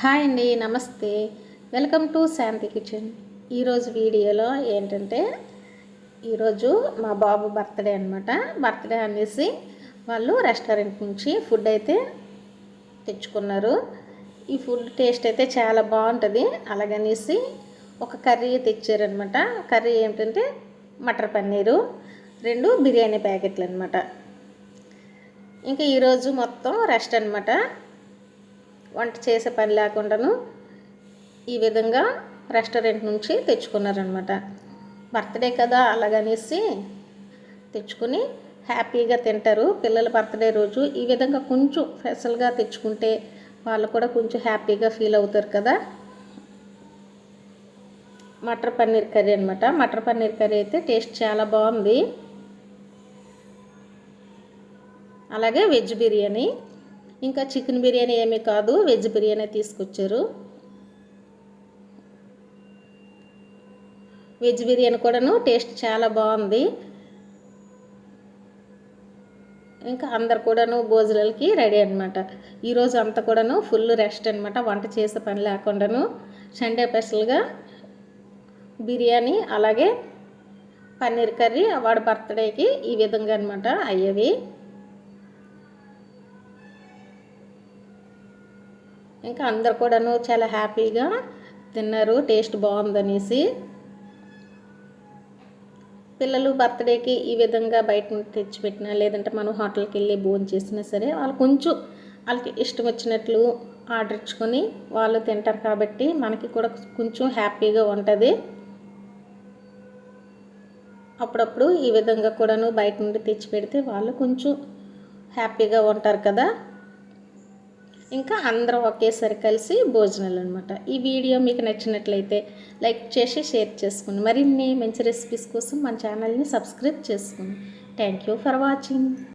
Hi అండి నమస్తే. Welcome to Shanti kitchen. ఈరోజు వీడియోలో ఏంటంటే ఈరోజు మా బాబు బర్త్డే అనమాట బర్త్డే అనేసి వాళ్ళు రెస్టారెంట్ నుంచి ఫుడ్ అయితే తెచ్చుకున్నారు. ఈ ఫుడ్ టేస్ట్ అయితే చాలా బాగుంటుంది. అలాగనేసి ఒక కర్రీ తెచ్చారనమాట కర్రీ ఏంటంటే మటర్ పన్నీరు రెండు బిర్యానీ ప్యాకెట్లు అనమాట ఇంకా ఈరోజు మొత్తం రెస్ట్ అనమాట వంట చేసే పని లేకుండాను ఈ విధంగా రెస్టారెంట్ నుంచి తెచ్చుకున్నారనమాట బర్త్డే కదా అలాగనేసి తెచ్చుకుని హ్యాపీగా తింటారు. పిల్లల బర్త్డే రోజు ఈ విధంగా కొంచెం స్పెషల్గా తెచ్చుకుంటే వాళ్ళు కూడా కొంచెం హ్యాపీగా ఫీల్ అవుతారు కదా. మటర్ పన్నీర్ కర్రీ అనమాట మటర్ పన్నీర్ కర్రీ అయితే టేస్ట్ చాలా బాగుంది. అలాగే వెజ్ బిర్యానీ. ఇంకా చికెన్ బిర్యానీ ఏమీ కాదు వెజ్ బిర్యానీ తీసుకొచ్చారు. వెజ్ బిర్యానీ కూడాను టేస్ట్ చాలా బాగుంది. ఇంకా అందరు కూడాను భోజనాలకి రెడీ అనమాట ఈరోజు అంతా కూడాను ఫుల్ రెస్ట్ అనమాట వంట చేసే పని లేకుండాను. సండే స్పెషల్గా బిర్యానీ అలాగే పన్నీర్ కర్రీ వాడి బర్త్డేకి ఈ విధంగా అనమాట అయ్యేవి. ఇంకా అందరు కూడాను చాలా హ్యాపీగా తిన్నారు టేస్ట్ బాగుందనేసి. పిల్లలు బర్త్డేకి ఈ విధంగా బయట నుండి తెచ్చిపెట్టినా లేదంటే మనం హోటల్కి వెళ్ళి భోజనం చేసినా సరే వాళ్ళు కొంచెం వాళ్ళకి ఇష్టం వచ్చినట్లు ఆర్డర్ ఇచ్చుకొని వాళ్ళు తింటారు కాబట్టి మనకి కూడా కొంచెం హ్యాపీగా ఉంటుంది. అప్పుడప్పుడు ఈ విధంగా కూడాను బయట నుండి తెచ్చి పెడితే వాళ్ళు కొంచెం హ్యాపీగా ఉంటారు కదా. ఇంకా అందరం ఒకేసారి కలిసి భోజనాలు అనమాట ఈ వీడియో మీకు నచ్చినట్లయితే లైక్ చేసి షేర్ చేసుకోండి మరిన్ని మంచి రెసిపీస్ కోసం మన ఛానల్ని సబ్స్క్రైబ్ చేసుకోండి థ్యాంక్ యూ ఫర్ వాచింగ్